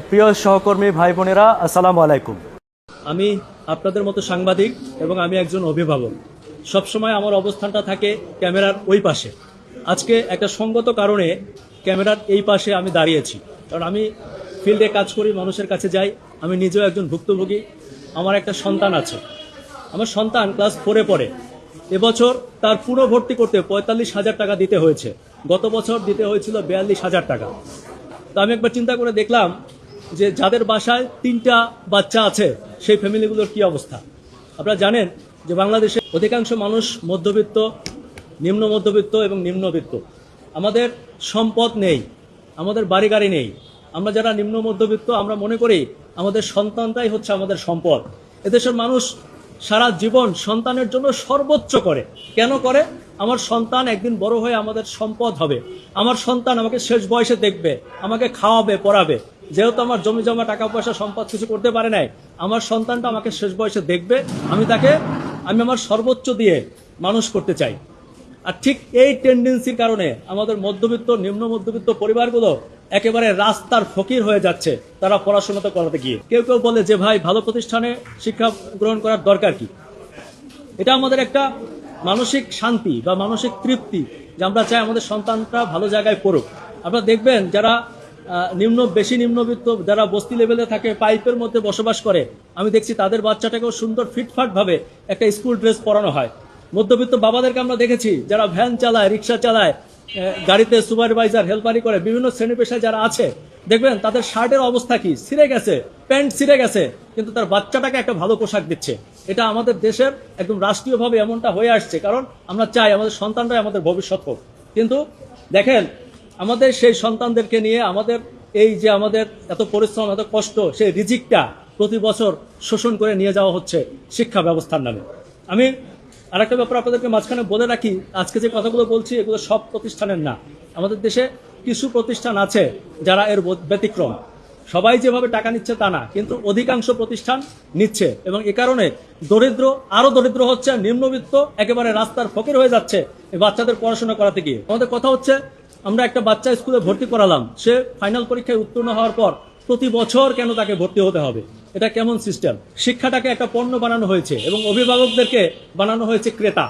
প্রিয় সহকর্মী ভাই বোনেরা আসসালামু আলাইকুম। আমি আপনাদের মতো সাংবাদিক এবং আমি একজন অভিভাবক। সবসময় আমার অবস্থানটা থাকে ক্যামেরার ওই পাশে। আজকে একটা সঙ্গত কারণে ক্যামেরার এই পাশে আমি দাঁড়িয়েছি। কারণ আমি ফিল্ডে কাজ করি, মানুষের কাছে যাই, আমি নিজেও একজন ভুক্তভোগী। আমার একটা সন্তান আছে। আমার সন্তান ক্লাস ফোরে পড়ে। এবছর তার পুরো ভর্তি করতে পঁয়তাল্লিশ হাজার টাকা দিতে হয়েছে। গত বছর দিতে হয়েছিল বিয়াল্লিশ হাজার টাকা। তো আমি একবার চিন্তা করে দেখলাম যে যাদের বাসায় তিনটা বাচ্চা আছে, সেই ফ্যামিলিগুলোর কি অবস্থা? আপনারা জানেন যে বাংলাদেশে অধিকাংশ মানুষ মধ্যবিত্ত, নিম্ন মধ্যবিত্ত এবং নিম্নবিত্ত। আমাদের সম্পদ নেই, আমাদের বাড়ি গাড়ি নেই। আমরা যারা নিম্ন মধ্যবিত্ত, আমরা মনে করি আমাদের সন্তানটাই হচ্ছে আমাদের সম্পদ। এদেশের মানুষ সারা জীবন সন্তানের জন্য সর্বোচ্চ করে। কেন করে? আমার সন্তান একদিন বড় হয়ে আমাদের সম্পদ হবে। আমার সন্তান আমাকে শেষ বয়সে দেখবে, আমাকে খাওয়াবে, পড়াবে। যেহেতু আমার জমি জমা, টাকা পয়সা, সম্পদ কিছু করতে পারে নাই, আমার সন্তানটা আমাকে শেষ বয়সে দেখবে, আমি তাকে, আমি আমার সর্বোচ্চ দিয়ে মানুষ করতে চাই। আর ঠিক এই টেন্ডেন্সির কারণে আমাদের মধ্যবিত্ত, নিম্ন মধ্যবিত্ত পরিবারগুলো একেবারে রাস্তার ফকির হয়ে যাচ্ছে তারা পড়াশোনা তো করাতে গিয়ে। কেউ কেউ বলে যে, ভাই, ভালো প্রতিষ্ঠানে শিক্ষা গ্রহণ করার দরকার কি? এটা আমাদের একটা মানসিক শান্তি বা মানসিক তৃপ্তি যে আমরা চাই আমাদের সন্তানটা ভালো জায়গায় পড়ুক। আপনারা দেখবেন যারা নিম্ন, বেশি নিম্নবিত্ত, যারা বস্তি লেভেলে থাকে, পাইপের মধ্যে বসবাস করে, আমি দেখছি তাদের বাচ্চাটাকেও সুন্দর ফিটফাটভাবে একটা স্কুল ড্রেস পরানো হয়। মধ্যবিত্ত বাবাদেরকে আমরা দেখেছি যারা ভ্যান চালায়, রিক্সা চালায় গাড়িতে সুপারভাইজার, হেল্পারি করে বিভিন্ন শ্রেণি পেশায় যারা আছে, দেখবেন তাদের শার্টের অবস্থা কি? ছিঁড়ে গেছে, প্যান্ট ছিঁড়ে গেছে, কিন্তু তার বাচ্চাটাকে একটা ভালো পোশাক দিচ্ছে। এটা আমাদের দেশের একদম রাষ্ট্রীয়ভাবে এমনটা হয়ে আসছে, কারণ আমরা চাই আমাদের সন্তানরাই আমাদের ভবিষ্যৎ হোক। কিন্তু দেখেন, আমাদের সেই সন্তানদেরকে নিয়ে আমাদের এই যে আমাদের এত পরিশ্রম, এত কষ্ট, সেই রিজিকটা প্রতি বছর শোষণ করে নিয়ে যাওয়া হচ্ছে শিক্ষা ব্যবস্থার নামে। আমি আরেকটা ব্যাপার আপনাদেরকে মাঝখানে বলে রাখি, আজকে যে কথাগুলো বলছি, এগুলো সব প্রতিষ্ঠানের না। আমাদের দেশে কিছু প্রতিষ্ঠান আছে যারা এর ব্যতিক্রম। সবাই যেভাবে টাকা নিচ্ছে তা না, কিন্তু অধিকাংশ প্রতিষ্ঠান নিচ্ছে এবং এ কারণে দরিদ্র, আরও দরিদ্র হচ্ছে, নিম্নবিত্ত, একেবারে রাস্তার ফকির হয়ে যাচ্ছে বাচ্চাদের পড়াশোনা করাতে গিয়ে। আমাদের কথা হচ্ছে, আমরা একটা বাচ্চা স্কুলে ভর্তি করালাম, সে ফাইনাল পরীক্ষায় উত্তীর্ণ হওয়ার পর প্রতি বছর কেন তাকে ভর্তি হতে হবে? এটা কেমন সিস্টেম? শিক্ষাটাকে একটা পণ্য বানানো হয়েছে এবং অভিভাবকদেরকে বানানো হয়েছে ক্রেতা।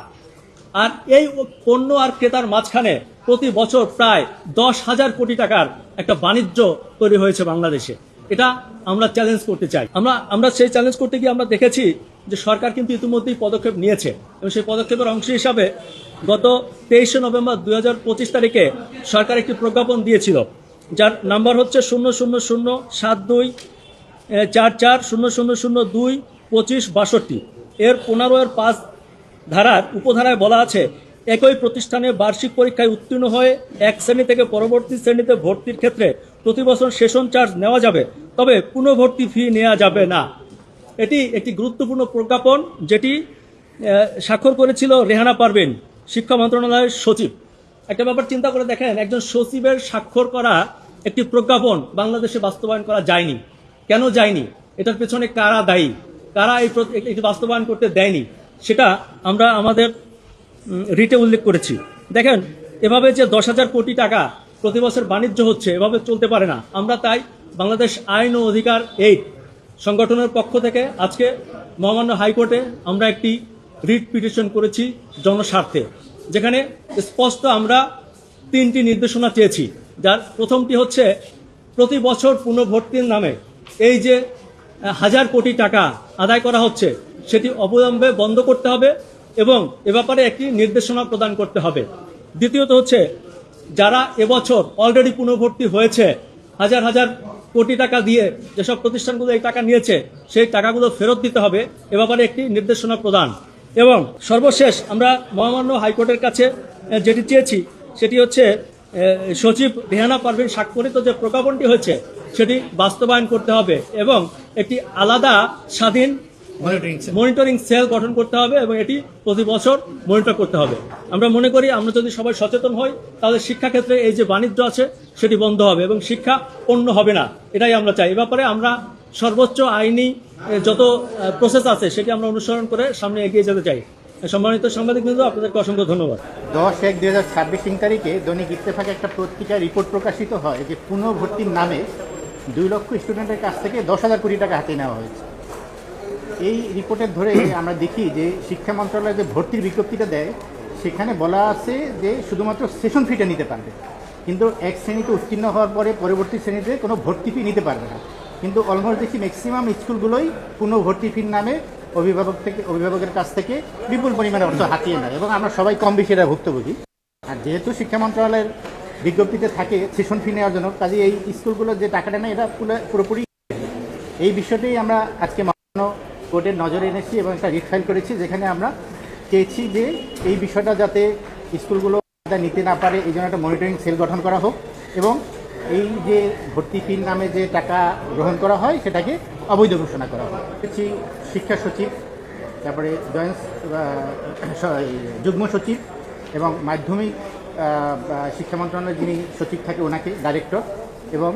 আর এই পণ্য আর ক্রেতার মাঝখানে প্রতি বছর প্রায় দশ হাজার কোটি টাকার একটা বাণিজ্য তৈরি হয়েছে বাংলাদেশে। এটা আমরা চ্যালেঞ্জ করতে চাই। আমরা আমরা সেই চ্যালেঞ্জ করতে গিয়ে আমরা দেখেছি যে সরকার কিন্তু ইতিমধ্যেই পদক্ষেপ নিয়েছে এবং সেই পদক্ষেপের অংশ হিসাবে গত তেইশে নভেম্বর দুই হাজার পঁচিশ তারিখে সরকার একটি প্রজ্ঞাপন দিয়েছিল। যার নাম্বার হচ্ছে শূন্য শূন্য শূন্য সাত দুই চার চার শূন্য শূন্য শূন্য দুই পঁচিশ বাষট্টি। এর পনেরো এর পাঁচ ধারার উপধারায় বলা আছে, একই প্রতিষ্ঠানে বার্ষিক পরীক্ষায় উত্তীর্ণ হয়ে এক শ্রেণি থেকে পরবর্তী শ্রেণীতে ভর্তির ক্ষেত্রে প্রতি বছর সেশন চার্জ নেওয়া যাবে, তবে পুনঃভর্তি ফি নেওয়া যাবে না। এটি একটি গুরুত্বপূর্ণ প্রজ্ঞাপন যেটি স্বাক্ষর করেছিল রেহানা পারভিন, শিক্ষা মন্ত্রণালয়ের সচিব। একটা ব্যাপার চিন্তা করে দেখেন, একজন সচিবের স্বাক্ষর করা একটি প্রজ্ঞাপন বাংলাদেশে বাস্তবায়ন করা যায়নি। কেন যায়নি? এটার পেছনে কারা দায়ী? কারা এই এটি বাস্তবায়ন করতে দেয়নি? সেটা আমরা আমাদের রিটে উল্লেখ করেছি। দেখেন, এভাবে যে দশ হাজার কোটি টাকা প্রতি বছর বাণিজ্য হচ্ছে, এভাবে চলতে পারে না। আমরা তাই বাংলাদেশ আইন ও অধিকার এইট সংগঠনের পক্ষ থেকে আজকে মহামান্য হাইকোর্টে আমরা একটি রিট পিটিশন করেছি জনস্বার্থে। যেখানে স্পষ্ট আমরা তিনটি নির্দেশনা চেয়েছি। যার প্রথমটি হচ্ছে প্রতি বছর পুনর্ভর্তির নামে এই যে হাজার কোটি টাকা আদায় করা হচ্ছে, সেটি অবিলম্বে বন্ধ করতে হবে এবং এ ব্যাপারে একটি নির্দেশনা প্রদান করতে হবে। দ্বিতীয়ত হচ্ছে, যারা এবছর অলরেডি পুনর্ভর্তি হয়েছে, হাজার হাজার কোটি টাকা দিয়ে যেসব প্রতিষ্ঠানগুলো এই টাকা নিয়েছে, সেই টাকাগুলো ফেরত দিতে হবে, এ ব্যাপারে একটি নির্দেশনা প্রদান। এবং সর্বশেষ আমরা মহামান্য হাইকোর্টের কাছে যেটি চেয়েছি, সেটি হচ্ছে সচিব রেহানা পারভিন স্বাক্ষরিত যে প্রজ্ঞাপনটি হয়েছে সেটি বাস্তবায়ন করতে হবে এবং একটি আলাদা স্বাধীন মনিটরিং সেল গঠন করতে হবে এবং এটি প্রতি বছর মনিটর করতে হবে। আমরা মনে করি আমরা যদি সবাই সচেতন হই তাহলে শিক্ষাক্ষেত্রে এই যে বাণিজ্য আছে সেটি বন্ধ হবে এবং শিক্ষা পণ্য হবে না। এটাই আমরা চাই। এ ব্যাপারে আমরা সর্বোচ্চ আইনি যত প্রসেস আছে সেটি আমরা অনুসরণ করে সামনে এগিয়ে যেতে চাই। সম্মানিত সাংবাদিক বৃন্দ আপনাদেরকে অসংখ্য ধন্যবাদ। দশ এক দুই হাজার ছাব্বিশ তারিখে দৈনিক ইত্তেফাকে একটা পত্রিকায় রিপোর্ট প্রকাশিত হয় যে পুনঃভর্তির নামে দুই লক্ষ স্টুডেন্টের কাছ থেকে দশ হাজার কোটি টাকা হাতে নেওয়া হয়েছে। এই রিপোর্টের ধরে আমরা দেখি যে শিক্ষা মন্ত্রণালয় যে ভর্তির বিজ্ঞপ্তিটা দেয়, সেখানে বলা আছে যে শুধুমাত্র সেশন ফিটা নিতে পারবে। কিন্তু এক শ্রেণীতে উত্তীর্ণ হওয়ার পরে পরবর্তী শ্রেণীতে কোনো ভর্তি ফি নিতে পারবে না। কিন্তু অলমোস্ট দেখি ম্যাক্সিমাম স্কুলগুলোই কোনো ভর্তি ফির নামে অভিভাবক থেকে, অভিভাবকের কাছ থেকে বিপুল পরিমাণে অর্থ হাতিয়ে নেয় এবং আমরা সবাই কম বেশি এটা ভুক্তভোগী। আর যেহেতু শিক্ষা মন্ত্রণালয়ের বিজ্ঞপ্তিতে থাকে সেশন ফি নেওয়ার জন্য কাজে এই স্কুলগুলোর যে টাকাটা নেয় এটা পুরো- পুরোপুরি এই বিষয়টাই আমরা আজকে মাননীয় কোর্টের নজরে এনেছি এবং একটা রিট ফাইল করেছি, যেখানে আমরা চেয়েছি যে এই বিষয়টা যাতে স্কুলগুলো নিতে না পারে, এই জন্য একটা মনিটরিং সেল গঠন করা হোক এবং এই যে ভর্তি ফির নামে যে টাকা গ্রহণ করা হয়, সেটাকে অবৈধ ঘোষণা করা হয় শিক্ষা সচিব, তারপরে জয়েন্ট যুগ্ম সচিব এবং মাধ্যমিক শিক্ষা মন্ত্রণালয়ের যিনি সচিব থাকে ওনাকে ডাইরেক্টর এবং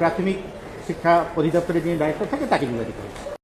প্রাথমিক শিক্ষা অধিদপ্তরের যিনি ডাইরেক্টর থাকে তাকে বিবাদিত